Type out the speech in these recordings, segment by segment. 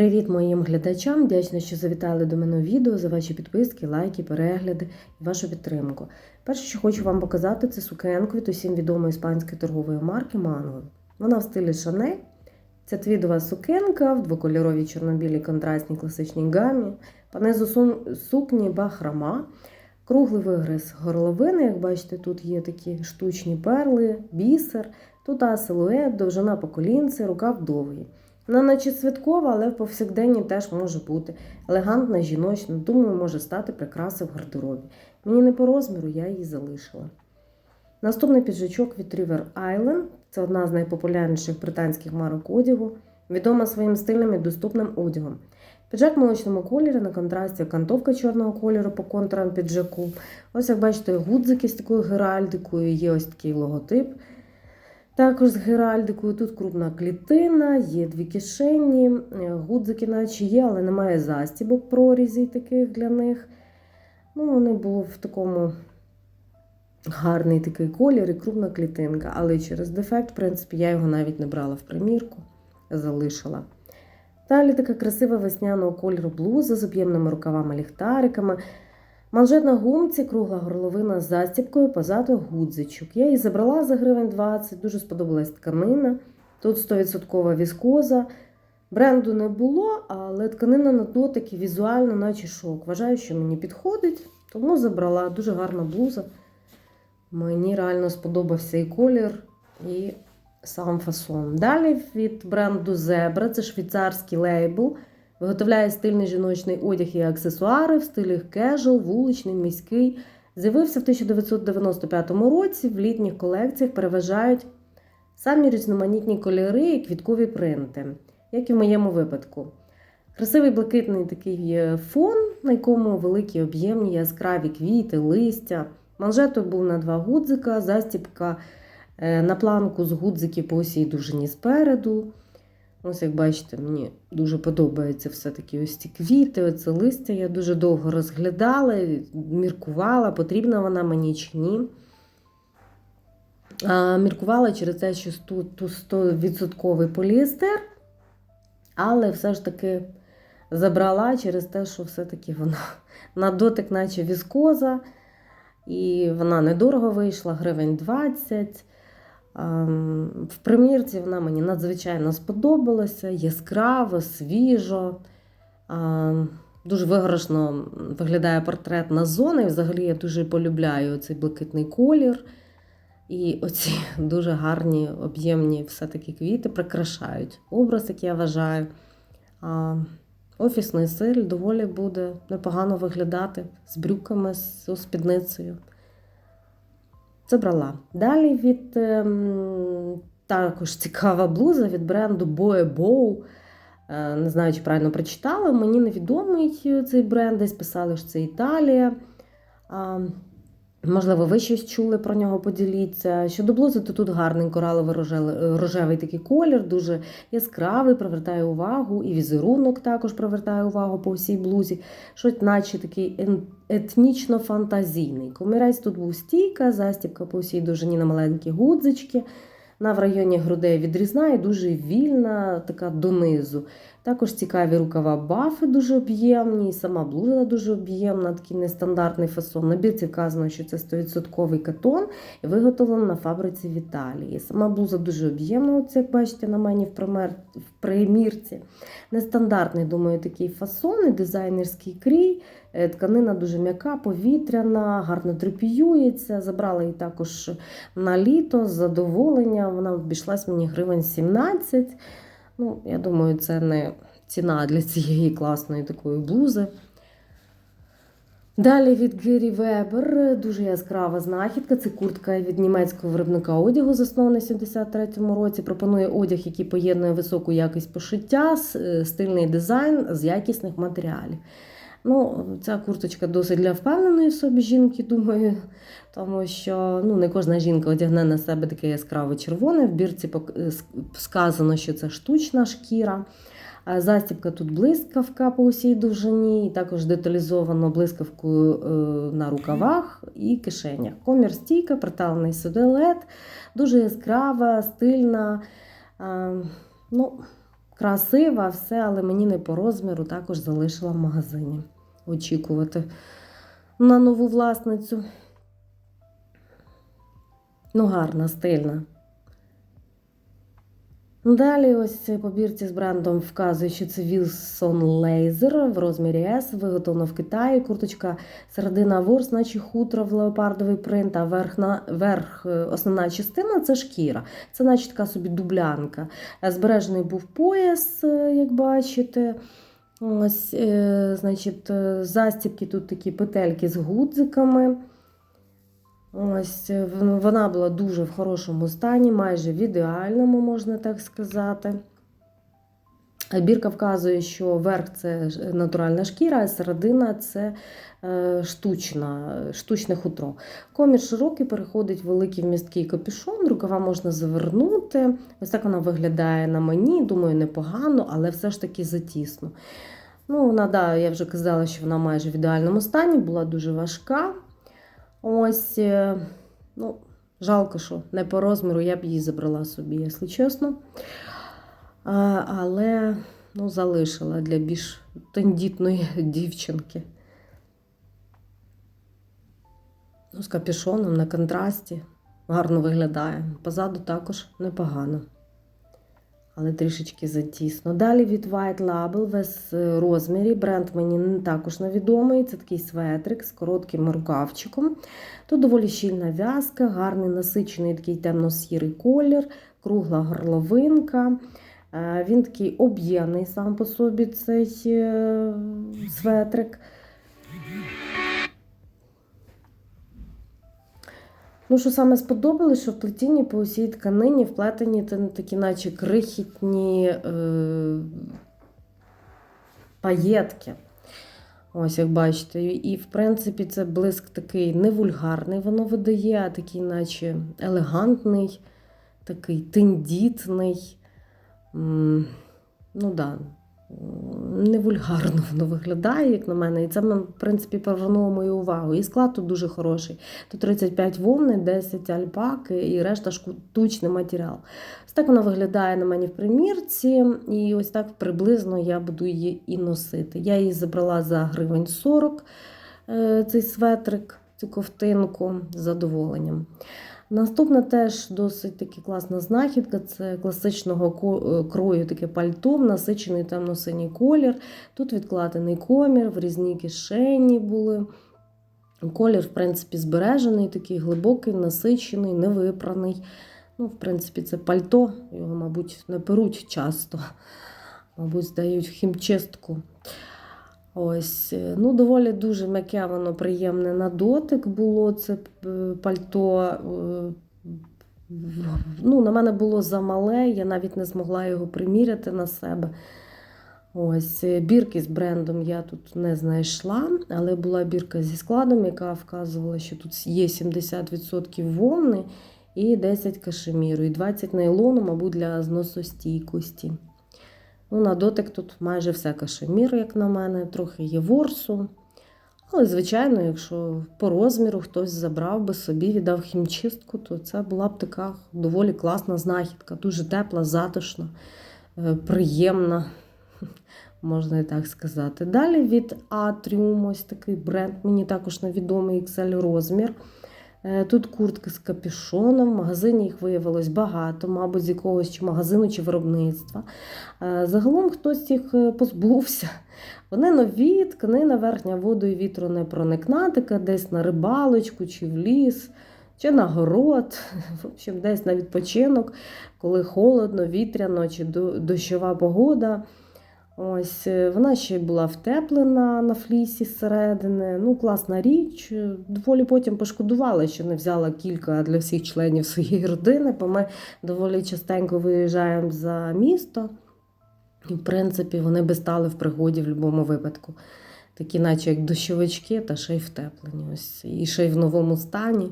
Привіт моїм глядачам! Вдячна, що завітали до мене відео за ваші підписки, лайки, перегляди і вашу підтримку. Перше, що хочу вам показати, це сукенку від усім відомої іспанської торгової марки Mango. Вона в стилі Шанель. Це твідова сукенка в двокольоровій чорно-білій контрастній класичній гамі. По низу сукні бахрама, круглий вигриз горловини. Як бачите, тут є такі штучні перли, бісер, тут а силует, довжина по колінці, рукав довгий. Вона наче святкова, але в повсякденні теж може бути. Елегантна, жіночна, думаю, може стати прикрасою в гардеробі. Мені не по розміру, я її залишила. Наступний піджачок від River Island. Це одна з найпопулярніших британських марок одягу, відома своїм стильним і доступним одягом. Піджак молочному кольорі на контрасті окантовка чорного кольору по контурам піджаку. Ось як бачите, гудзики з такою геральдикою, є ось такий логотип. Також з геральдикою тут крупна клітина, є дві кишені, е, гудзики наче є, але немає застібок прорізей таких для них. Ну, Вони були в такому гарний такий колір і крупна клітинка, але через дефект, в принципі, я його навіть не брала в примірку, залишила. Далі така красива весняного кольору блуза з об'ємними рукавами ліхтариками. Манжет на гумці, кругла горловина з застібкою, позаду гудзичок. Я її забрала за гривень 20, дуже сподобалась тканина. Тут 100% віскоза. Бренду не було, але тканина на дотик і візуально, наче шок. Вважаю, що мені підходить, тому забрала. Дуже гарна блуза. Мені реально сподобався і колір, і сам фасон. Далі від бренду Zebra, це швейцарський лейбл. Виготовляє стильний жіночний одяг і аксесуари в стилі кежуал, вуличний, міський. З'явився в 1995 році. В літніх колекціях переважають самі різноманітні кольори і квіткові принти, як і в моєму випадку. Красивий блакитний такий е, фон, на якому великі об'ємні яскраві квіти, листя. Манжеток був на два гудзика, застібка е, на планку з гудзиків по усій довжині спереду. Ось, як бачите, мені дуже подобаються все-таки ось ці квіти, оце листя. Я дуже довго розглядала, міркувала, потрібна вона мені чи ні. А, Міркувала через те, що тут, тут 100% поліестер, але все ж таки забрала через те, що все-таки вона на дотик, наче віскоза, і вона недорого вийшла, гривень 20. Ем, В примірці вона мені надзвичайно сподобалася, яскраво, свіжо. Ем, Дуже виграшно виглядає портрет на зони. Взагалі я дуже полюбляю цей блакитний колір. І оці дуже гарні, об'ємні все-таки квіти прикрашають образ, як я вважаю. А Офісний стиль доволі буде непогано виглядати з брюками, з спідницею забрала. Далі від ем, також цікава блуза від бренду Boe Bow. Е, Не знаю, чи правильно прочитала. Мені невідомий цей бренд, десь писали, що це Італія. Можливо, ви щось чули про нього, поділіться. Щодо блузи, то тут гарний коралово-рожевий такий колір, дуже яскравий, привертає увагу, і візерунок також привертає увагу по всій блузі. Щось наче такий етнічно-фантазійний. Комірець тут був стійка, застібка по всій довжині на маленькі гудзички. На в районі грудей відрізна і дуже вільна, така донизу. Також цікаві рукава бафи дуже об'ємні, і сама блуза дуже об'ємна, такий нестандартний фасон. На бірці вказано, що це 100% катон і виготовлено на фабриці в Італії. Сама блуза дуже об'ємна, як бачите, на мені в, пример... в примірці. Нестандартний, думаю, такий фасон, і дизайнерський крій. Е, Тканина дуже м'яка, повітряна, гарно трипіюється. Забрала її також на літо з задоволення. Вона обійшлась мені гривень 17. Ну, я думаю, це не ціна для цієї класної такої блузи. Далі від Гері Вебер дуже яскрава знахідка. Це куртка від німецького виробника одягу, заснований в 73-му році. Пропонує одяг, який поєднує високу якість пошиття, стильний дизайн з якісних матеріалів. Ну, Ця курточка досить для впевненої в собі жінки, думаю, тому що ну, не кожна жінка одягне на себе таке яскраво червоне. В бірці е, сказано, що це штучна шкіра. Застібка тут блискавка по усій довжині, і також деталізовано блискавкою е, на рукавах і кишенях. Комір стійка, приталений сиделет, дуже яскрава, стильна. Е, ну, красива, все, але мені не по розміру, також залишила в магазині. Очікувати на нову власницю. Ну, гарна, стильна. Далі ось цей побірці з брендом вказує, що це Wilson Laser в розмірі S, виготовлено в Китаї. Курточка середина ворс, наче хутро в леопардовий принт, а верх, на, верх е, основна частина це шкіра. Це наче така собі дублянка. Е, Збережений був пояс, е, як бачите. Ось, значить, застібки тут такі петельки з гудзиками. Ось е, вона була дуже в хорошому стані, майже в ідеальному, можна так сказати. Бірка вказує, що верх це натуральна шкіра, а середина це е, штучна, штучне хутро. Комір широкий, переходить в великий вмісткий капюшон, рукава можна завернути. Ось так вона виглядає на мені. Думаю, непогано, але все ж таки затісно. Ну, вона, да, я вже казала, що вона майже в ідеальному стані, була дуже важка. Ось, е, ну, жалко, що не по розміру я б її забрала собі, якщо чесно. Але ну, залишила для більш тендітної дівчинки. Ну, з капюшоном на контрасті. Гарно виглядає. Позаду також непогано. Але трішечки затісно. Далі від White Label весь е, розмірі. Бренд мені також невідомий. Це такий светрик з коротким рукавчиком. Тут доволі щільна в'язка, гарний насичений такий темно-сірий колір, кругла горловинка. Е, Він такий об'ємний сам по собі цей е, светрик. Ну, що саме сподобалось, що в плетінні по усій тканині вплетені такі, наче крихітні е, паєтки. Ось, як бачите. І, в принципі, це блиск такий не вульгарний, воно видає, а такий, наче елегантний, такий тендітний. Ну да, вульгарно воно виглядає, як на мене. І це, в принципі, привернуло мою увагу. І склад тут дуже хороший. Тут 35 вовни, 10 альпаки і решта штучний матеріал. Ось так вона виглядає на мені в примірці, і ось так приблизно я буду її і носити. Я її забрала за гривень 40, е, цей светрик, цю ковтинку з задоволенням. Наступна теж досить таки класна знахідка. Це класичного е, крою таке пальто, насичений темно-синій колір. Тут відкладений комір, в різні кишені були. Колір, в принципі, збережений, такий глибокий, насичений, невипраний. Ну, в принципі, це пальто, його, мабуть, не перуть часто. Мабуть, здають в хімчистку. Ось, е, ну, доволі дуже м'яке, воно приємне на дотик було це е, пальто. е, Ну, на мене було замале, я навіть не змогла його приміряти на себе. Ось, бірки з брендом я тут не знайшла, але була бірка зі складом, яка вказувала, що тут є 70% вовни і 10 кашеміру, і 20 нейлону, мабуть, для зносостійкості. Ну, на дотик тут майже все кашемір, як на мене, трохи є ворсу. Але, звичайно, якщо по розміру хтось забрав би собі, віддав хімчистку, то це була б така доволі класна знахідка, дуже тепла, затишна, е, приємна, можна і так сказати. Далі від Atrium, ось такий бренд, мені також невідомий XL розмір. Е, Тут куртки з капюшоном, в магазині їх виявилось багато, мабуть, з якогось чи магазину чи виробництва. Е, Загалом хтось їх е, позбувся. Вони нові, тканина верхня водою вітру не проникна, така десь на рибалочку, чи в ліс, чи на город, в общем, десь на відпочинок, коли холодно, вітряно чи дощова погода. Ось е, вона ще була втеплена на флісі зсередини. Ну, класна річ. Е, Доволі потім пошкодувала, що не взяла кілька для всіх членів своєї родини, бо ми доволі частенько виїжджаємо за місто. І, в принципі, вони би стали в пригоді в будь-якому випадку. Такі, наче як дощовички, та ще й втеплені. Ось, і ще й в новому стані.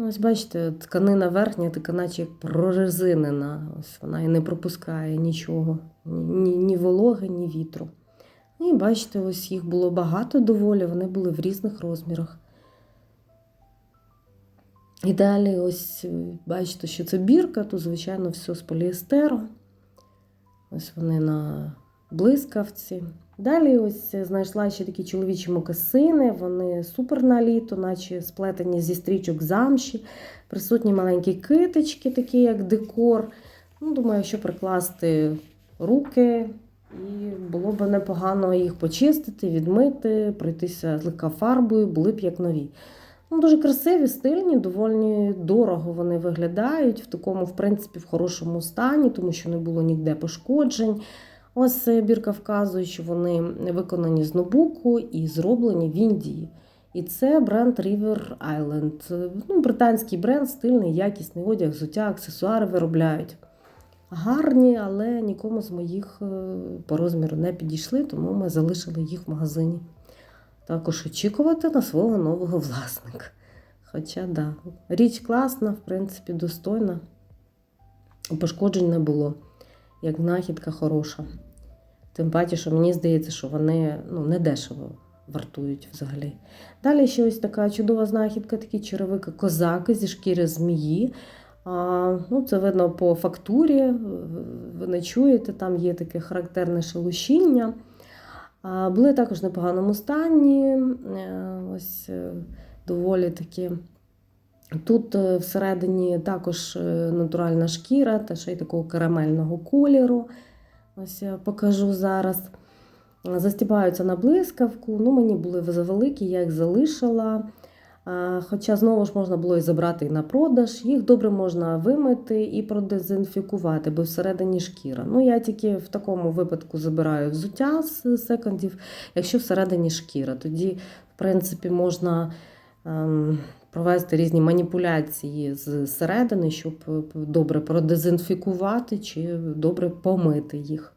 Ну, ось бачите, тканина верхня, така наче прорезинена. Ось вона і не пропускає нічого, ні, ні, вологи, ні вітру. І бачите, ось їх було багато доволі, вони були в різних розмірах. І далі, ось е, бачите, що це бірка, то, звичайно, все з поліестеру. Ось вони на блискавці. Далі ось знайшла ще такі чоловічі мокасини, вони супер на літо, наче сплетені зі стрічок замші. Присутні маленькі китички, такі як декор. Ну, Думаю, що прикласти руки, і було б непогано їх почистити, відмити, пройтися злегка фарбою, були б як нові. Ну, Дуже красиві, стильні, доволі дорого вони виглядають, в такому, в принципі, в хорошому стані, тому що не було ніде пошкоджень. Ось е, бірка вказує, що вони виконані з нобуку і зроблені в Індії. І це бренд River Island. Ну, британський бренд, стильний, якісний одяг, взуття, аксесуари виробляють. Гарні, але нікому з моїх е, по розміру не підійшли, тому ми залишили їх в магазині. Також очікувати на свого нового власника. Хоча, да, річ класна, в принципі, достойна. Пошкоджень не було. Як знахідка хороша. Тим паче, що мені здається, що вони ну, не дешево вартують взагалі. Далі ще ось така чудова знахідка, такі черевики козаки зі шкіри змії. А, ну, Це видно по фактурі, ви не чуєте, там є таке характерне шелушіння. А, Були також в непоганому стані. Е, Ось е, доволі такі. Тут е, всередині також натуральна шкіра, та ще й такого карамельного кольору. Ось я покажу зараз. Застібаються на блискавку. Ну, Мені були завеликі, я їх залишила. Хоча, знову ж можна було і забрати і на продаж. Їх добре можна вимити і продезінфікувати, бо всередині шкіра. Ну, Я тільки в такому випадку забираю взуття з секондів, якщо всередині шкіра. Тоді, в принципі, можна. Провести різні маніпуляції зсередини, щоб добре продезінфікувати чи добре помити їх.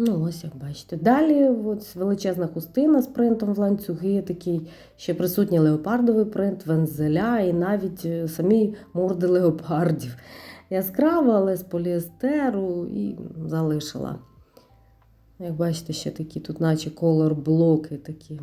Ну, ось як бачите. Далі ось величезна хустина з принтом в ланцюги, такий ще присутній леопардовий принт, вензеля і навіть е, самі морди леопардів. Яскрава, але з поліестеру і залишила. Як бачите, ще такі тут, наче колор-блоки такі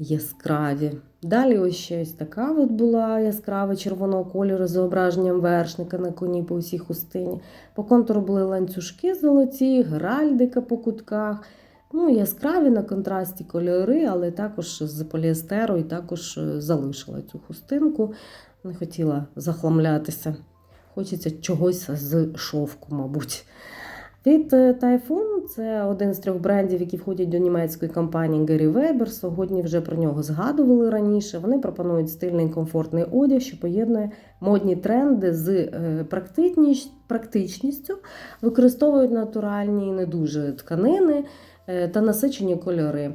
яскраві. Далі ось ще ось така от була яскрава червоного кольору з зображенням вершника на коні по всій хустині. По контуру були ланцюжки золоті, геральдика по кутках. Ну, Яскраві на контрасті кольори, але також з поліестеру і також е, залишила цю хустинку. Не хотіла захламлятися. Хочеться чогось з шовку, мабуть. Від Typhoon це один з трьох брендів, які входять до німецької компанії Gary Weber. Сьогодні вже про нього згадували раніше. Вони пропонують стильний комфортний одяг, що поєднує модні тренди з практичністю, використовують натуральні і не дуже тканини та насичені кольори.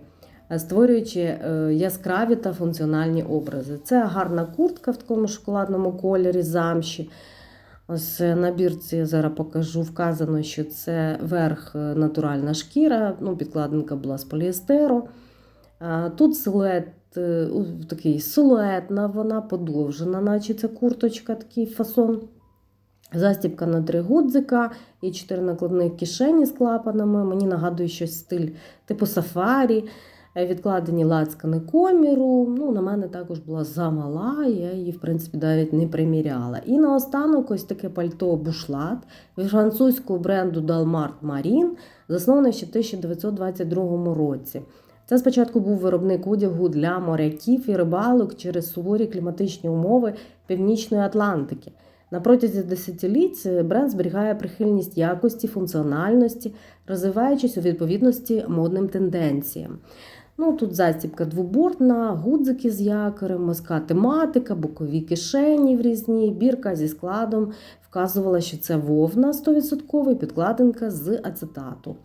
Створюючи яскраві та функціональні образи. Це гарна куртка в такому шоколадному кольорі замші. Ось на бірці я зараз покажу, вказано, що це верх натуральна шкіра, ну, підкладинка була з поліестеру. Тут силует е, такий силуетна, вона подовжена, наче це курточка, такий фасон. Застібка на три гудзика і чотири накладних кишені з клапанами. Мені нагадує щось стиль типу сафарі. Е, відкладені лацкани коміру. Ну, На мене також була замала, я її, в принципі, навіть не приміряла. І наостанок ось таке пальто бушлат від французького бренду Dalmart Marine, засноване ще в 1922 році. Це спочатку був виробник одягу для моряків і рибалок через суворі кліматичні умови Північної Атлантики. На протязі десятиліть бренд зберігає прихильність якості, функціональності, розвиваючись у відповідності модним тенденціям. Ну, Тут застібка двобортна, гудзики з якорем, морська тематика, бокові кишені в різні, бірка зі складом вказувала, що це вовна 100% підкладинка з ацетату.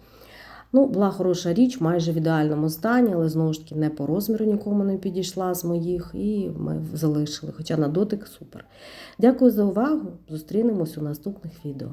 Ну, Була хороша річ, майже в ідеальному стані, але знову ж таки не по розміру нікому не підійшла з моїх, і ми залишили. Хоча на дотик супер. Дякую за увагу. Зустрінемось у наступних відео.